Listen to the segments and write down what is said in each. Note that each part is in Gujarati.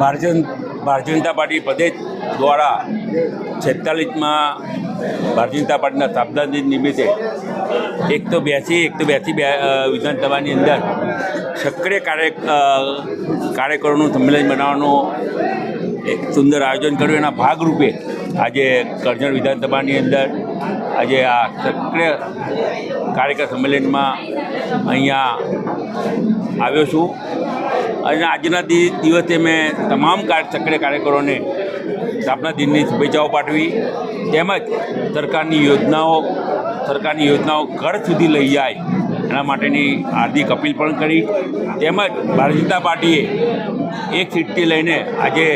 ભારતીય ભારતીય જનતા પાર્ટી પ્રદેશ દ્વારા છેતાલીસમાં ભારતીય જનતા પાર્ટીના સ્થાપના દિન નિમિત્તે એક તો બેસી, એક તો બેસી બે વિધાનસભાની અંદર સક્રિય કાર્ય કાર્યકરોનું સંમેલન બનાવવાનું એક સુંદર આયોજન કર્યું. એના ભાગરૂપે આજે કરજણ વિધાનસભાની અંદર આજે આ સક્રિય કાર્યકર સંમેલનમાં અહીંયા આવ્યો છું. અને આજના દિવસે મેં તમામ કાર સક્રિય કાર્યકરોને સ્થાપના દિનની શુભેચ્છાઓ પાઠવી. તેમજ સરકારની યોજનાઓ સરકારની યોજનાઓ ઘર સુધી લઈ જાય એના માટેની હાર્દિક અપીલ પણ કરી. તેમજ ભારતીય જનતા પાર્ટીએ એક સીટથી લઈને આજે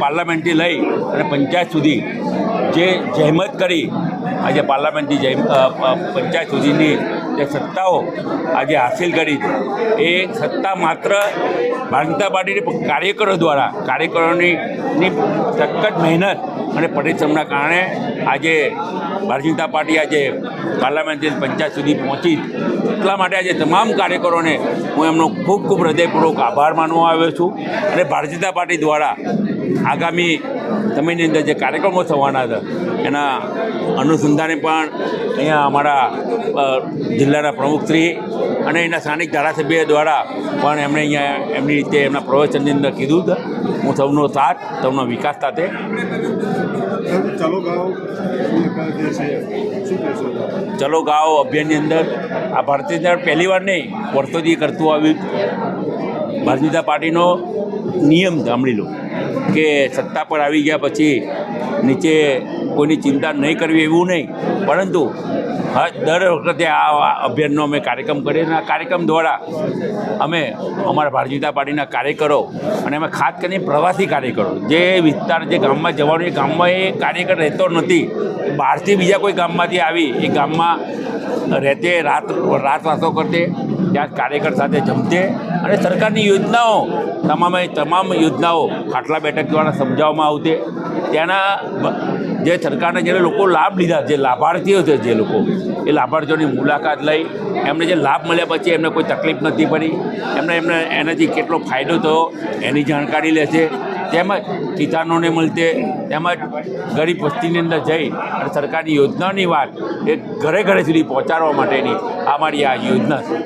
પાર્લામેન્ટથી લઈ અને પંચાયત સુધી જે જહેમત કરી આજે અ, પંચાયત સુધીની જે સત્તાઓ આજે હાસિલ કરી એ સત્તા માત્ર ભારતીય પાર્ટીની કાર્યકરો દ્વારા, કાર્યકરોની સખત મહેનત અને પરિશ્રમના કારણે આજે ભારતીય જનતા પાર્ટી આજે પાર્લામેન્ટથી પંચાયત સુધી પહોંચી એટલા માટે આજે તમામ કાર્યકરોને હું એમનો ખૂબ ખૂબ હૃદયપૂર્વક આભાર માનવા આવ્યો છું અને ભારતીય જનતા પાર્ટી દ્વારા આગામી સમયની અંદર જે કાર્યક્રમો થવાના હતા એના અનુસંધાને પણ અહીંયા અમારા જિલ્લાના પ્રમુખશ્રી અને એના સ્થાનિક ધારાસભ્ય દ્વારા પણ એમણે અહીંયા એમની રીતે એમના પ્રવચનની અંદર કીધું હતું હું સૌનો સાથ સૌનો વિકાસ સાથે. ચાલો ગાઓ. અભિયાનની અંદર. આ ભારતીય જનતા પહેલી વાર નહીં વર્ષોથી કરતું આવ્યું ભારતીય જનતા પાર્ટીનો નિયમ સાંભળી લો. કે સત્તા પર આવી ગયા પછી નીચે કોઈની ચિંતા નહીં કરવી એવું નહીં. પરંતુ દર વખતે આ અભિયાનનો અમે કાર્યક્રમ કરીએ અને આ કાર્યક્રમ દ્વારા અમે અમારા ભારતીય જનતા પાર્ટીના કાર્યકરો અને અમે ખાસ કરીને પ્રવાસી કાર્યકરો, જે વિસ્તાર, જે ગામમાં જવાનું, એ ગામમાં એ કાર્યકર રહેતો નથી. બહારથી બીજા કોઈ ગામમાંથી આવી, એ ગામમાં રહેતે, રાત રાત વાસો કરતે ત્યાં કાર્યકર સાથે જમતે અને સરકારની યોજનાઓ, તમામે તમામ યોજનાઓ ખાટલા બેઠક દ્વારા સમજાવવામાં આવશે ત્યાંના જે સરકારને જે લોકો લાભ લીધા, જે લાભાર્થીઓ છે, જે લોકો, એ લાભાર્થીઓની મુલાકાત લઈ, એમને જે લાભ મળ્યા પછી એમને કોઈ તકલીફ નથી પડી. એમને એમને એનાથી કેટલો ફાયદો થયો, એની જાણકારી લેશે. તેમજ કિસાનોને મળતે, તેમજ ગરીબ વસ્તીની અંદર જઈ અને સરકારની યોજનાની વાત એ ઘરે ઘરે સુધી પહોંચાડવા માટેની આ મારી આ યોજના છે.